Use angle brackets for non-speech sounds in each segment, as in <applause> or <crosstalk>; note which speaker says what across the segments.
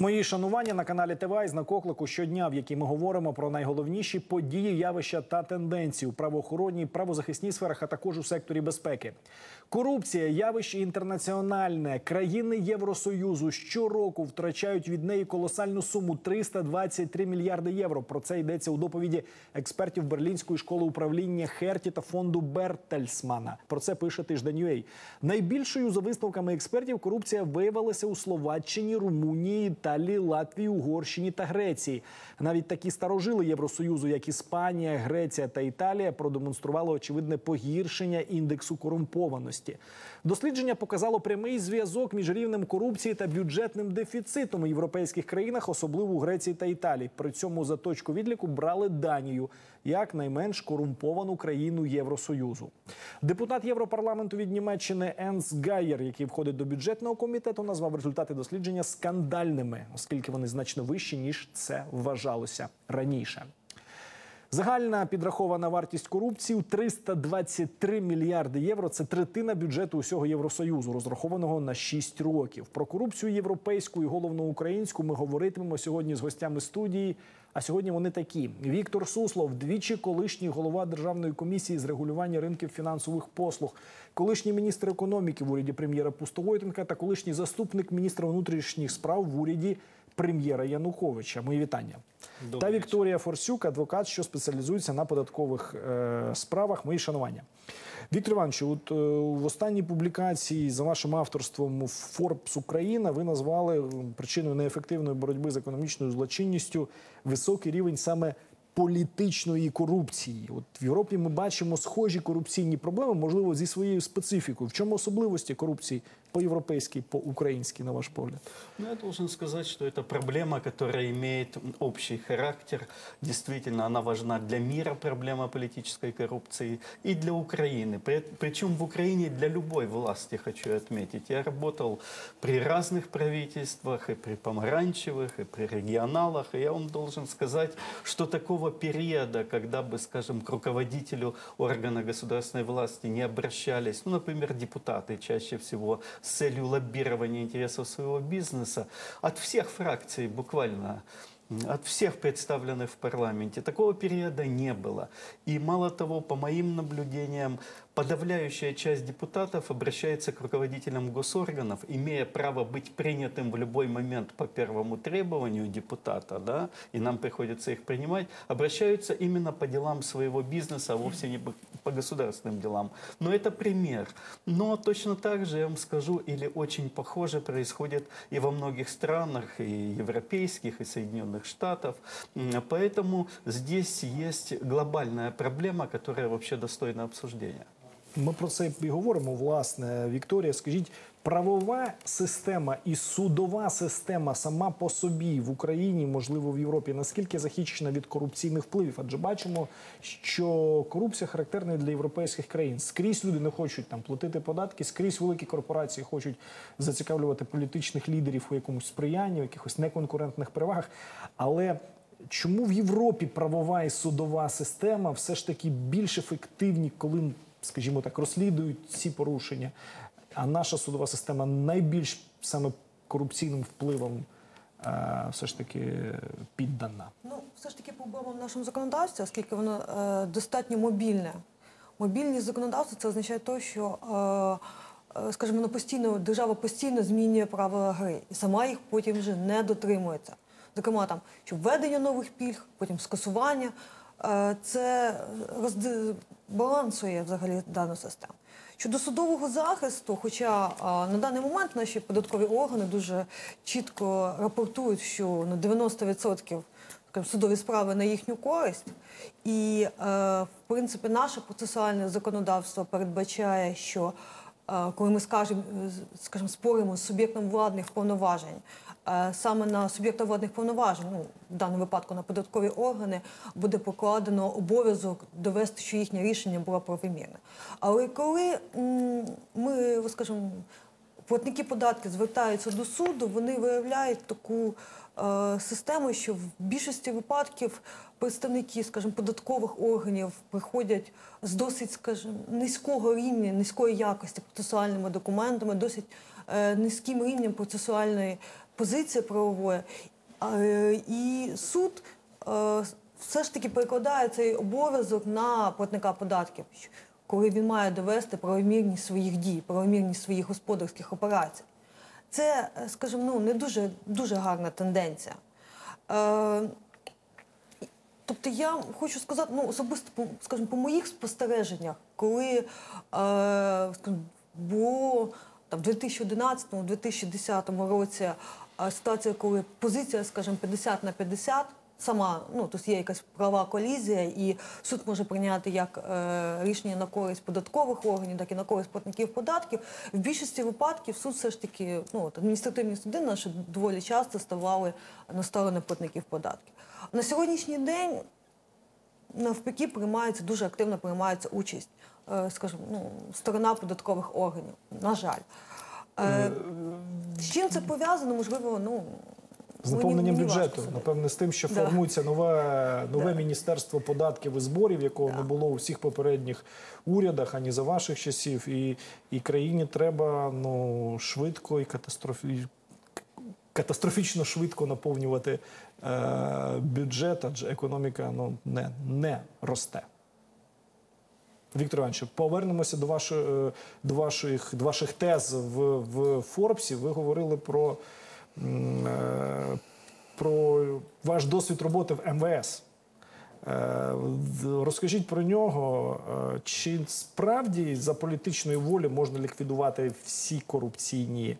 Speaker 1: Мої шанування на каналі ТВА із знак щодня, в якій ми говоримо про найголовніші події, явища та тенденції у правоохоронній, правозахисній сферах, а також у секторі безпеки. Корупція, явище інтернаціональне. Країни Євросоюзу щороку втрачають від неї колосальну суму 323 мільярди євро. Про це йдеться у доповіді експертів Берлінської школи управління Херті та фонду Бертельсмана. Про це пише тиждень UA. Найбільшою за висновками експертів корупція виявилася у Словаччині, Румунії, Італії, Латвії, Угорщині та Греції. Навіть такі старожили Євросоюзу, як Іспанія, Греція та Італія, продемонстрували очевидне погіршення індексу корумпованості. Дослідження показало прямий зв'язок між рівнем корупції та бюджетним дефіцитом у європейських країнах, особливо у Греції та Італії. При цьому за точку відліку брали Данію як найменш корумповану країну Євросоюзу. Депутат Європарламенту від Німеччини Енс Гайєр, який входить до бюджетного комітету, назвав результати дослідження скандальними, оскільки вони значно вищі ніж це вважалося раніше. Загальна підрахована вартість корупції у 323 мільярди євро. Це третина бюджету усього Євросоюзу, розрахованого на 6 років. Про корупцію європейську і головну українську ми говоритимемо сьогодні з гостями студії. А сьогодні вони такі: Віктор Суслов, двічі колишній голова Державної комісії з регулювання ринків фінансових послуг, колишній міністр економіки в уряді прем'єра Пустовойтенка та колишній заступник міністра внутрішніх справ в уряді прем'єра Януковича. Мої вітання.
Speaker 2: Добрий
Speaker 1: та Вікторія Форсюк, адвокат, що спеціалізується на податкових е, справах. Мої шанування. Віктор Іванович, от е, в останній публікації за вашим авторством Forbes Україна ви назвали причиною неефективної боротьби з економічною злочинністю високий рівень саме політичної корупції. От в Європі ми бачимо схожі корупційні проблеми, можливо, зі своєю специфікою. В чому особливості корупції по-европейски, по-украински, на ваш погляд?
Speaker 2: Ну, я должен сказать, что это проблема, которая имеет общий характер. Действительно, она важна для мира, проблема политической коррупции, и для Украины. При- Причем в Украине для любой власти, хочу отметить. Я работал при разных правительствах, и при помаранчевых, и при регионалах. И я вам должен сказать, что такого периода, когда бы, скажем, к руководителю органа государственной власти не обращались, ну, например, депутаты чаще всего с целью лоббирования интересов своего бизнеса, от всех фракций буквально от всех представленных в парламенте. Такого периода не было. И мало того, по моим наблюдениям, подавляющая часть депутатов обращается к руководителям госорганов, имея право быть принятым в любой момент по первому требованию депутата, да, и нам приходится их принимать, обращаются именно по делам своего бизнеса, а вовсе не по государственным делам. Но это пример. Но точно так же, я вам скажу, или очень похоже происходит и во многих странах, и европейских, и Соединенных Штатов. Поэтому здесь есть глобальная проблема, которая вообще достойна обсуждения.
Speaker 1: Ми про це і говоримо. Власне, Вікторія, скажіть, правова система і судова система сама по собі в Україні, можливо, в Європі, наскільки захищена від корупційних впливів? Адже бачимо, що корупція характерна для європейських країн. Скрізь люди не хочуть там платити податки, скрізь великі корпорації хочуть зацікавлювати політичних лідерів у якомусь сприянні, в якихось неконкурентних перевагах. Але чому в Європі правова і судова система все ж таки більш ефективні, коли, скажімо так, розслідують ці порушення? А наша судова система найбільш саме корупційним впливом е, все ж таки піддана.
Speaker 3: Ну, все ж таки в нашому законодавстві, оскільки воно е, достатньо мобільне. Мобільність законодавства це означає те, що е, е, скажімо, воно постійно, держава постійно змінює правила гри і сама їх потім вже не дотримується. Зокрема, там що введення нових пільг, потім скасування. Е, це балансує взагалі дану систему. Щодо судового захисту, хоча а, на даний момент наші податкові органи дуже чітко рапортують, що на 90% скажімо, судові справи на їхню користь, і е, в принципі наше процесуальне законодавство передбачає, що е, коли ми скажемо, скажімо, споримо з суб'єктом владних повноважень, саме на суб'єкта владних повноважень, ну в даному випадку на податкові органи, буде покладено обов'язок довести, що їхнє рішення було правомірне. Але коли ми, скажімо, платники податків звертаються до суду, вони виявляють таку е, систему, що в більшості випадків представники, скажімо, податкових органів приходять з досить, скажімо, низького рівня, низької якості процесуальними документами, досить е, низьким рівнем процесуальної позиції правової, е, і суд е, все ж таки перекладає цей обов'язок на платника податків, коли він має довести правомірність своїх дій, правомірність своїх господарських операцій. Це, е, скажімо, ну не дуже дуже гарна тенденція. Тобто я хочу сказати, ну особисто скажімо, по моїх спостереженнях, коли скажімо, було там в 2011-2010 році ситуація, коли позиція, скажімо, 50 на 50, сама, ну тобто є якась права колізія, і суд може прийняти як е, рішення на користь податкових органів, так і на користь платників податків. В більшості випадків суд все ж таки, ну от адміністративні суди наші доволі часто ставали на сторону платників податків. На сьогоднішній день навпаки приймається дуже активно приймається участь, е, скажімо, ну, сторона податкових органів. На жаль. Е, З чим це пов'язано? Можливо, ну
Speaker 1: З наповненням бюджету, напевне, з тим, що
Speaker 3: Да.
Speaker 1: формується нове, нове
Speaker 3: Да.
Speaker 1: міністерство податків і зборів, якого
Speaker 3: Да.
Speaker 1: не було у всіх попередніх урядах, ані за ваших часів. І, і країні треба ну, швидко і катастрофі... катастрофічно швидко наповнювати е, бюджет, адже економіка ну, не, не росте. Віктор Іванович, повернемося до вашої, е, до ваших, до ваших тез в, в Форбсі. Ви говорили про, е, про ваш досвід роботи в МВС. Е, Розкажіть про нього. Чи справді за політичної волі можна ліквідувати всі корупційні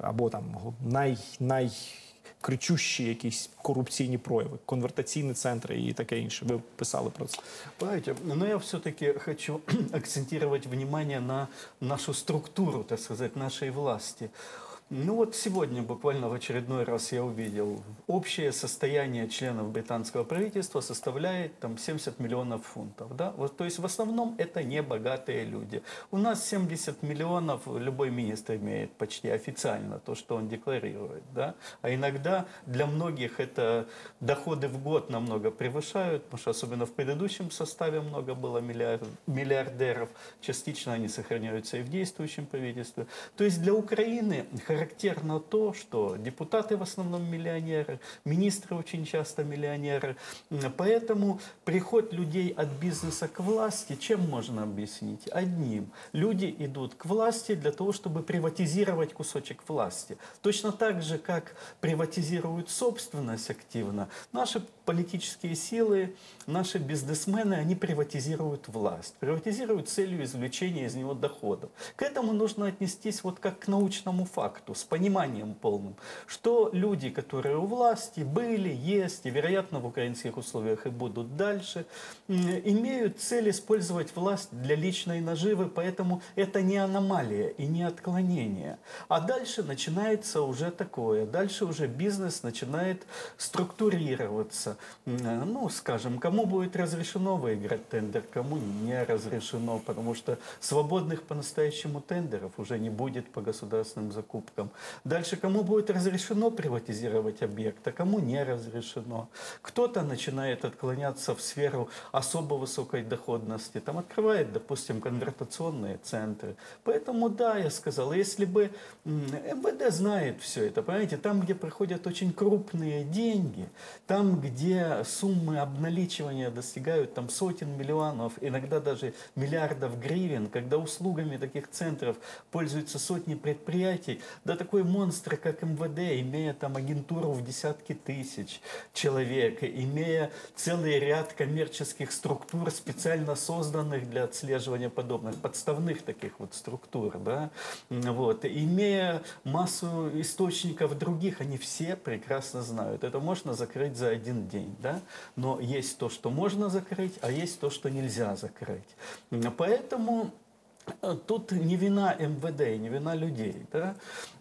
Speaker 1: або там най, найкричущі якісь корупційні прояви, конвертаційні центри і таке інше? Ви писали про це.
Speaker 2: Понимаете, но я все-таки хочу <clears throat> акцентировать внимание на нашу структуру, так сказать, нашей власти. Ну вот сегодня буквально в очередной раз я увидел, общее состояние членов британского правительства составляет там 70 миллионов фунтов. Да? Вот, то есть в основном это не богатые люди. У нас 70 миллионов любой министр имеет почти официально, то, что он декларирует. Да? А иногда для многих это доходы в год намного превышают, потому что особенно в предыдущем составе много было миллиард- миллиардеров, частично они сохраняются и в действующем правительстве. То есть для Украины характерно то, что депутаты в основном миллионеры, министры очень часто миллионеры. Поэтому приход людей от бизнеса к власти чем можно объяснить? Одним. Люди идут к власти для того, чтобы приватизировать кусочек власти. Точно так же, как приватизируют собственность активно, наши политические силы, наши бизнесмены, они приватизируют власть, приватизируют целью извлечения из него доходов. К этому нужно отнестись вот как к научному факту, с пониманием полным, что люди, которые у власти были, есть и, вероятно, в украинских условиях и будут дальше, имеют цель использовать власть для личной наживы, поэтому это не аномалия и не отклонение. А дальше начинается уже такое, дальше уже бизнес начинает структурироваться. Ну, скажем, кому будет разрешено выиграть тендер, кому не разрешено, потому что свободных по-настоящему тендеров уже не будет по государственным закупкам. Дальше, кому будет разрешено приватизировать объект, а кому не разрешено. Кто-то начинает отклоняться в сферу особо высокой доходности, там открывает, допустим, конвертационные центры. Поэтому, да, я сказал, если бы МВД знает все это, понимаете, там, где приходят очень крупные деньги, там, где суммы обналичивания достигают там сотен миллионов, иногда даже миллиардов гривен, когда услугами таких центров пользуются сотни предприятий, да такой монстр, как МВД, имея там агентуру в десятки тысяч человек, имея целый ряд коммерческих структур, специально созданных для отслеживания подобных, подставных таких вот структур, да, вот, имея массу источников других, они все прекрасно знают. Это можно закрыть за один день, да, но есть то, что можно закрыть, а есть то, что нельзя закрыть. Поэтому Тут не вина МВД, не вина людей. Да?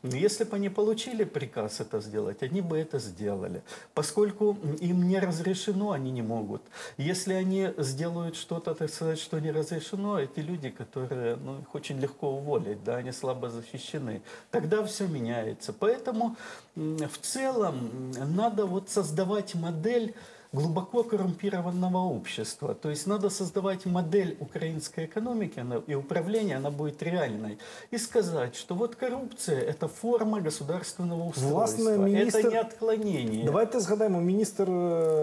Speaker 2: Если бы они получили приказ это сделать, они бы это сделали. Поскольку им не разрешено, они не могут. Если они сделают что-то, так сказать, что не разрешено, эти люди, которые, ну, их очень легко уволить, да, они слабо защищены, тогда все меняется. Поэтому в целом надо вот создавать модель глубоко коррумпированного общества. То есть надо создавать модель украинской экономики она- и управления, она будет реальной. И сказать, что вот коррупция – это форма государственного устройства.
Speaker 1: министр-
Speaker 2: Это не отклонение.
Speaker 1: Давайте згадаємо, міністр е,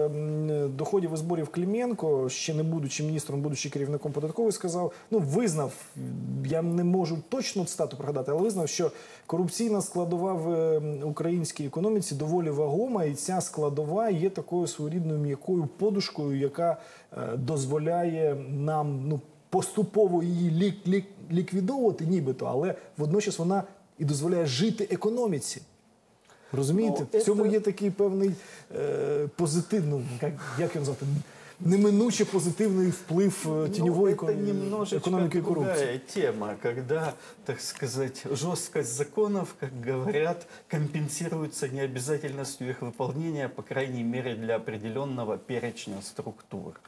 Speaker 1: м, доходів і зборів Клименко, ще не будучи міністром, будучи керівником податкової, сказав, ну визнав, я не можу точно цитату пригадати, але визнав, що корупційна складова в е, українській економіці доволі вагома, і ця складова є такою своєрідною м'якою подушкою, яка е, дозволяє нам ну поступово її лік, лік, ліквідовувати, нібито, але водночас вона і дозволяє жити економіці. Розумієте,
Speaker 2: Ну,
Speaker 1: в цьому
Speaker 2: це-
Speaker 1: є такий певний е, позитивний, як, як його назвати, неминуче позитивний вплив е, тіньової
Speaker 2: ну, это
Speaker 1: ко-
Speaker 2: немножечко
Speaker 1: економіки і корупції.
Speaker 2: другая тема, когда, так сказать, жесткость законов, как говорят, компенсируется необязательностью их выполнения, по крайней мере, для определенного перечня структур.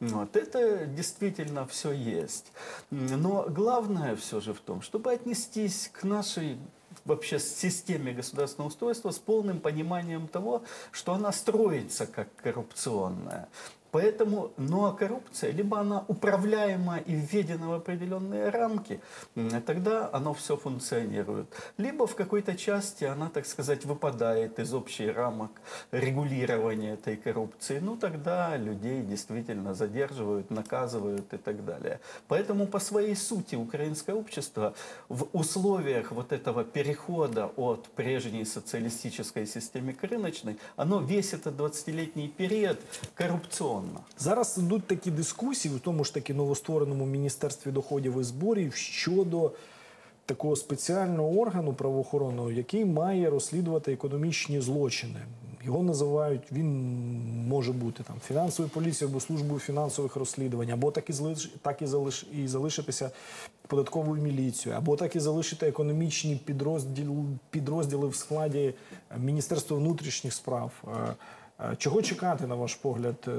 Speaker 2: Вот. Это действительно все есть. Но главное все же в том, чтобы отнестись к нашей вообще системе государственного устройства с полным пониманием того, что она строится как коррупционная. Поэтому, ну а коррупция, либо она управляема и введена в определенные рамки, тогда оно все функционирует. Либо в какой-то части она, так сказать, выпадает из общей рамок регулирования этой коррупции. Ну тогда людей действительно задерживают, наказывают и так далее. Поэтому по своей сути украинское общество в условиях вот этого перехода от прежней социалистической системы к рыночной, оно весь этот 20-летний период коррупционно.
Speaker 1: Зараз йдуть такі дискусії у тому ж таки новоствореному міністерстві доходів і зборів щодо такого спеціального органу правоохоронного, який має розслідувати економічні злочини. Його називають, він може бути там фінансовою поліцією або службою фінансових розслідувань, або так і залиш, так і залиш і залишитися податковою міліцією, або так і залишити економічні підрозділ, підрозділи в складі е, Міністерства внутрішніх справ. Е, Чого чекати, на ваш погляд, е,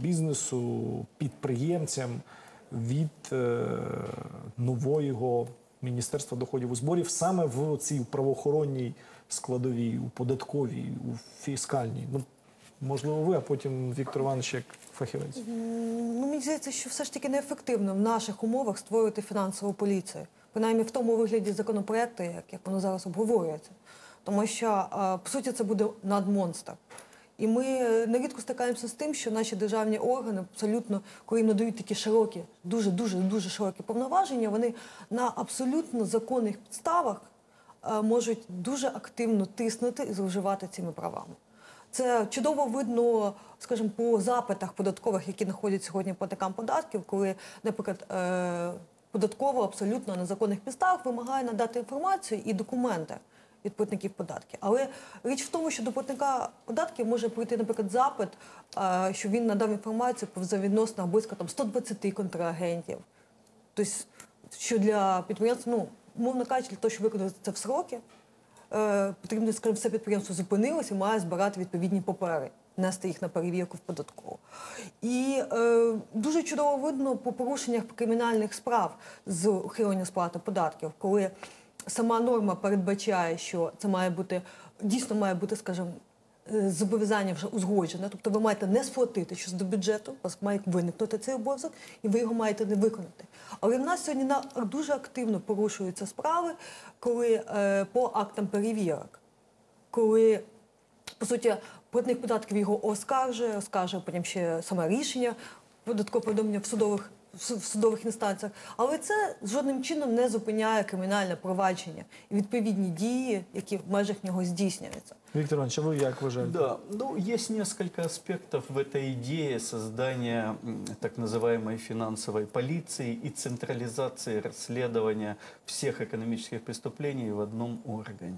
Speaker 1: бізнесу, підприємцям від е, нового Міністерства доходів і зборів саме в цій правоохоронній складовій, у податковій, у фіскальній? Ну, можливо, ви, а потім Віктор Іванович як фахівець.
Speaker 3: Ну, мені здається, що все ж таки неефективно в наших умовах створювати фінансову поліцію. Принаймні в тому вигляді законопроекту, як, як воно зараз обговорюється. Тому що, по суті, це буде надмонстр. І ми е, нерідко стикаємося з тим, що наші державні органи абсолютно, коли їм надають такі широкі, дуже дуже дуже широкі повноваження, вони на абсолютно законних підставах е, можуть дуже активно тиснути і зловживати цими правами. Це чудово видно, скажімо, по запитах податкових, які знаходять сьогодні платникам податків, коли, наприклад, е, податково абсолютно на законних підставах вимагає надати інформацію і документи від платників податків. Але річ в тому, що до платника податків може прийти, наприклад, запит, що він надав інформацію про взаємовідносинах близько там 120 контрагентів. Тобто, що для підприємства, ну, мовно кажучи, для того, щоб виконати це в сроки, е, потрібно, скажімо, все підприємство зупинилося і має збирати відповідні папери, нести їх на перевірку в податкову. І е, дуже чудово видно по порушеннях кримінальних справ з ухилення сплати податків, коли сама норма передбачає, що це має бути дійсно має бути, скажімо, е, зобов'язання вже узгоджене, тобто ви маєте не сплатити щось до бюджету, у вас має виникнути цей обов'язок, і ви його маєте не виконати. Але в нас сьогодні на дуже активно порушуються справи, коли е, по актам перевірок, коли по суті платник податків його оскаржує, оскаржує потім ще саме рішення податкового повідомлення в судових в судових інстанціях, але це жодним чином не зупиняє кримінальне провадження і відповідні дії, які в межах нього здійснюються.
Speaker 1: Віктор Іванович, а ви як вважаєте?
Speaker 2: Да, ну есть несколько аспектов в этой идее создания м, так называемой финансовой полиции и централизации расследования всех экономических преступлений в одном органе.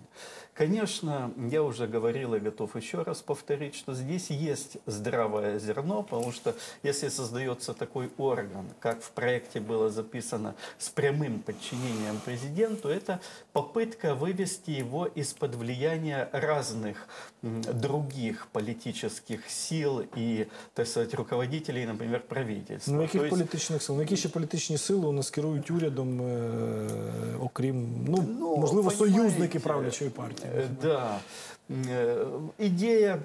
Speaker 2: Конечно, я уже говорил и готов еще раз повторить, что здесь есть здравое зерно, потому что если создается такой орган, как в проекте было записано, с прямым подчинением президенту, это попытка вывести его из-под влияния разных м, других политических сил и, так сказать, руководителей, например, правительства.
Speaker 1: Ну, яких
Speaker 2: есть-
Speaker 1: політичних сил? Ну, які ще політичні сили у нас керують урядом, е, окрім, ну,
Speaker 2: Ну,
Speaker 1: можливо, союзники правлячої партії?
Speaker 2: Так, Да. Е, Идея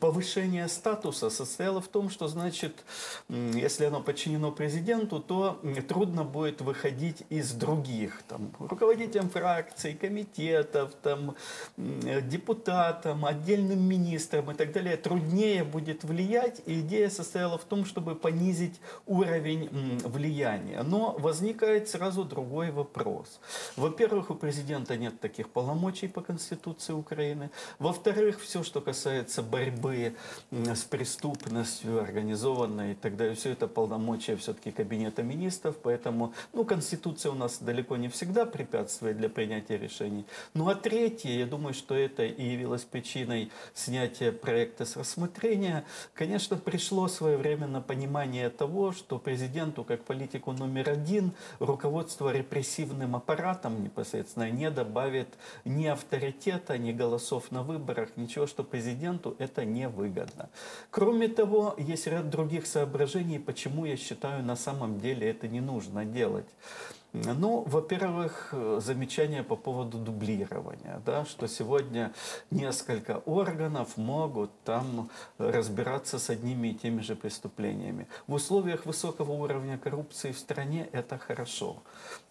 Speaker 2: повышение статуса состояло в том, что, значит, если оно подчинено президенту, то трудно будет выходить из других, там, руководителям фракций, комитетов, там, депутатам, отдельным министрам и так далее. Труднее будет влиять, и идея состояла в том, чтобы понизить уровень влияния. Но возникает сразу другой вопрос. Во-первых, у президента нет таких полномочий по Конституции Украины. Во-вторых, все, что касается борьбы м, с преступностью организованной и так далее, все это полномочия все-таки Кабинета министров, поэтому ну, Конституция у нас далеко не всегда препятствует для принятия решений. Ну а третье, я думаю, что это и явилось причиной снятия проекта с рассмотрения, конечно, пришло своевременно понимание того, что президенту как политику номер один руководство репрессивным аппаратом непосредственно не добавит ни авторитета, ни голосов на выборах, ничего, что президенту это не выгодно. Кроме того, есть ряд других соображений, почему я считаю на самом деле это не нужно делать. Ну, во-первых, э, замечание по поводу дублирования, да, что сегодня несколько органов могут там разбираться с одними и теми же преступлениями. В условиях высокого уровня коррупции в стране это хорошо.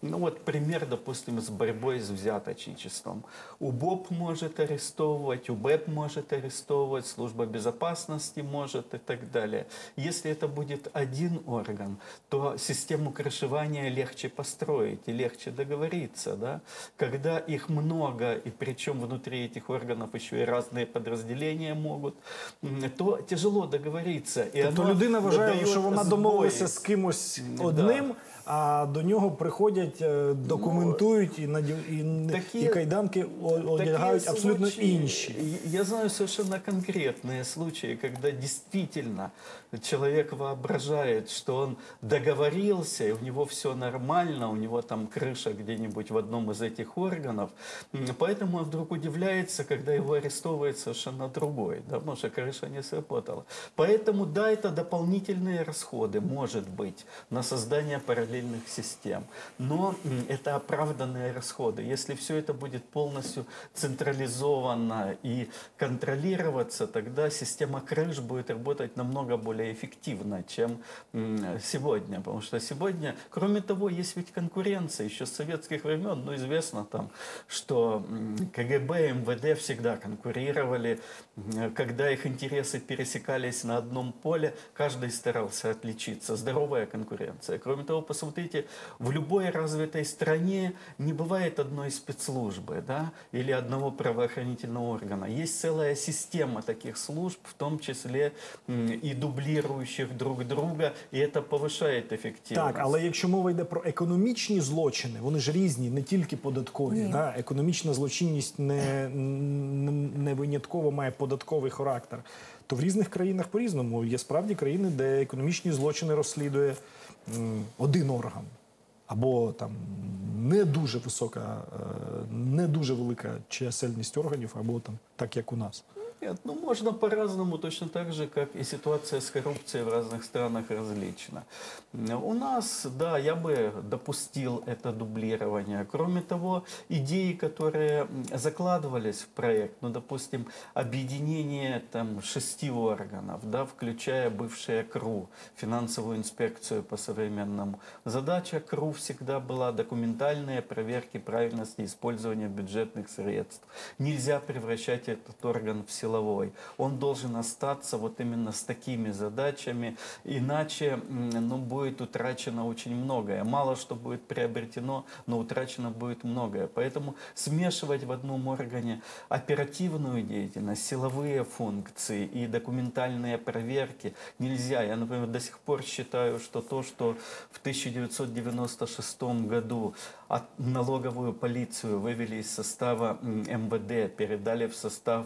Speaker 2: Ну вот пример, допустим, с борьбой с взяточничеством. УБОП может арестовывать, УБЭП может арестовывать, служба безопасности может и так далее. Если это будет один орган, то систему крышевания легче построить и легче договориться. Да? Когда их много, и причем внутри этих органов еще и разные подразделения могут, то тяжело договориться. І
Speaker 1: Тобто людина вважає, що вона домовилася з кимось
Speaker 2: Да.
Speaker 1: одним, а до нього приходять, е, документують і, надів- і,
Speaker 2: такі-
Speaker 1: і кайданки о- одягають
Speaker 2: Такие
Speaker 1: абсолютно
Speaker 2: случаи,
Speaker 1: інші.
Speaker 2: Я знаю совершенно конкретные случаи, когда действительно человек воображает, что он договорился, и у него все нормально, у него там крыша где-нибудь в одном из этих органов. М, Поэтому он вдруг удивляется, когда его арестовывает совершенно другой, да, потому что крыша не сработала. Поэтому, да, это дополнительные расходы, может быть, на создание параллельных систем. Но это оправданные расходы. Если все это будет полностью централизовано и контролироваться, тогда система крыш будет работать намного более эффективно, чем сегодня. Потому что сегодня, кроме того, есть ведь конкуренция еще с советских времен. Ну, известно там, что КГБ и МВД всегда конкурировали. Когда их интересы пересекались на одном поле, каждый старался отличиться. Здоровая конкуренция. Кроме того, посмотрите, в любой развитой стране не бывает одной спецслужбы да, или одного правоохранительного органа. Есть целая система таких служб, в том числе м, и дублирующих друг друга, и это повышает эффективность.
Speaker 1: Так, але якщо мова йде про економічні злочини, вони ж різні, не тільки податкові.
Speaker 3: Ні.
Speaker 1: Да? Економічна злочинність не, не, не винятково має податковий характер. То в різних країнах по-різному. Є справді країни, де економічні злочини розслідує м, один орган. Або там не дуже висока, е, не дуже велика чисельність органів, або там так як у нас.
Speaker 2: Нет, ну можно по-разному, точно так же, как и ситуация с коррупцией в разных странах различна. У нас, да, я бы допустил это дублирование. Кроме того, идеи, которые закладывались в проект, ну, допустим, объединение там шести органов, да, включая бывшее КРУ, финансовую инспекцию по-современному. Задача КРУ всегда была документальные проверки правильности использования бюджетных средств. Нельзя превращать этот орган в силовой. Он должен остаться вот именно с такими задачами, иначе ну, будет утрачено очень многое. Мало что будет приобретено, но утрачено будет многое. Поэтому смешивать в одном органе оперативную деятельность, силовые функции и документальные проверки нельзя. Я, например, до сих пор считаю, что то, что в 1996 году от налоговую полицию вывели из состава МВД, передали в состав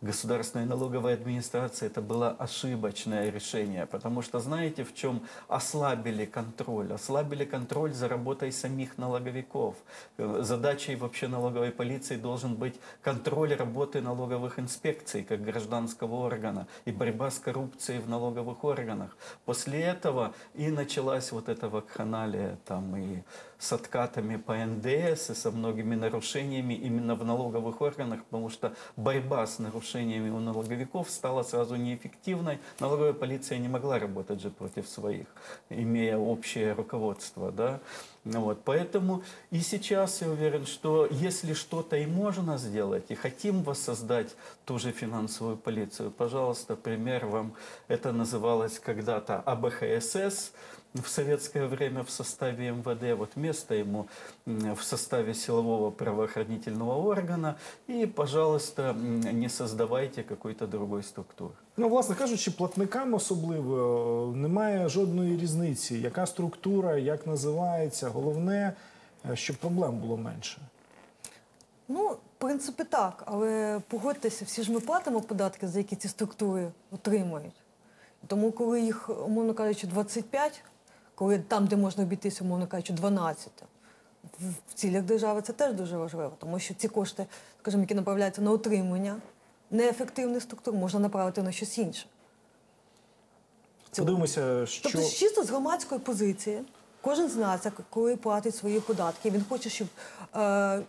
Speaker 2: государственной налоговой администрации, это было ошибочное решение, потому что знаете, в чем ослабили контроль? Ослабили контроль за работой самих налоговиков. Э, Задачей вообще налоговой полиции должен быть контроль работы налоговых инспекций как гражданского органа и борьба с коррупцией в налоговых органах. После этого и началась вот эта вакханалия там и с откатами по НДС и со многими нарушениями именно в налоговых органах, потому что борьба с нарушениями у налоговиков стала сразу неэффективной. Налоговая полиция не могла работать же против своих, имея общее руководство. Да? Ну Вот, поэтому и сейчас я уверен, что если что-то и можно сделать, и хотим воссоздать ту же финансовую полицию, пожалуйста, пример вам, это называлось когда-то АБХСС, в советское время в составе МВД, вот место ему в составе силового правоохранительного органа, и, пожалуйста, не создавайте какой-то другой структуры.
Speaker 1: Ну, власне кажучи, платникам особливо е, немає жодної різниці, яка структура, як називається. Головне, е, щоб проблем було менше.
Speaker 3: Ну, в принципі, так, але погодьтеся, всі ж ми платимо податки, за які ці структури отримують. Тому, коли їх, умовно кажучи, 25, коли там, де можна обійтися, умовно кажучи, 12, в цілях держави це теж дуже важливо, тому що ці кошти, скажімо, які направляються на утримання неефективних структур, можна направити на щось інше.
Speaker 1: Подивимося, що
Speaker 3: Тобто, чисто з громадської позиції, кожен з нас, коли платить свої податки, він хоче, щоб. Е,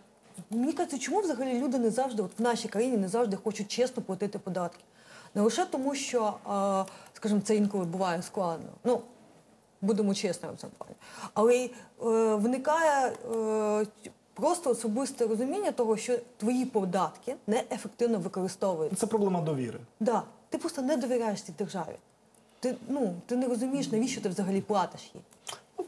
Speaker 3: мені кажеться, чому взагалі люди не завжди, от в нашій країні не завжди хочуть чесно платити податки. Не лише тому, що, е, скажімо, це інколи буває складно. Ну, будемо чесними в цьому плані. Але й е, виникає е, просто особисте розуміння того, що твої податки неефективно використовуються.
Speaker 1: це проблема довіри.
Speaker 3: Да, ти просто не довіряєш цій державі. Ти, ну, ти не розумієш, навіщо ти взагалі платиш їй.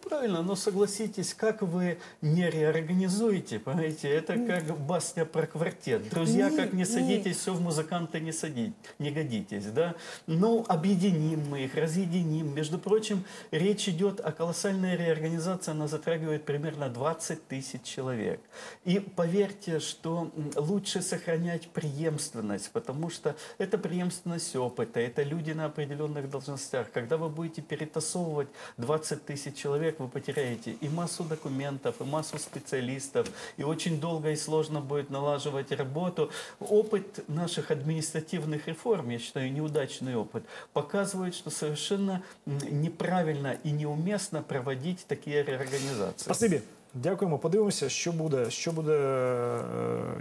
Speaker 2: Правильно, но согласитесь, как вы не реорганизуете, понимаете, это как басня про квартет. Друзья,
Speaker 3: Не,
Speaker 2: как не
Speaker 3: не.
Speaker 2: садитесь, все в музыканты не, садить, не годитесь, да? Ну, объединим мы их, разъединим. Между прочим, речь идет о колоссальной реорганизации, она затрагивает примерно 20 тысяч человек. И поверьте, что лучше сохранять преемственность, потому что это преемственность опыта, это люди на определенных должностях. Когда вы будете перетасовывать 20 тысяч человек, вы потеряете и массу документов, и массу специалистов, и очень долго и сложно будет налаживать работу. Опыт наших административных реформ, я считаю, неудачный опыт, показывает, что совершенно м, неправильно и неуместно проводить такие реорганизации.
Speaker 1: Спасибі. Дякуємо. Подивимося, що буде, що буде, е,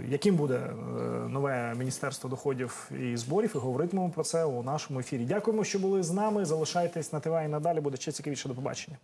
Speaker 1: яким буде е, нове міністерство доходів і зборів. І говоритимемо про це у нашому ефірі. Дякуємо, що були з нами. Залишайтесь на ТВ і надалі. Буде ще цікавіше. До побачення.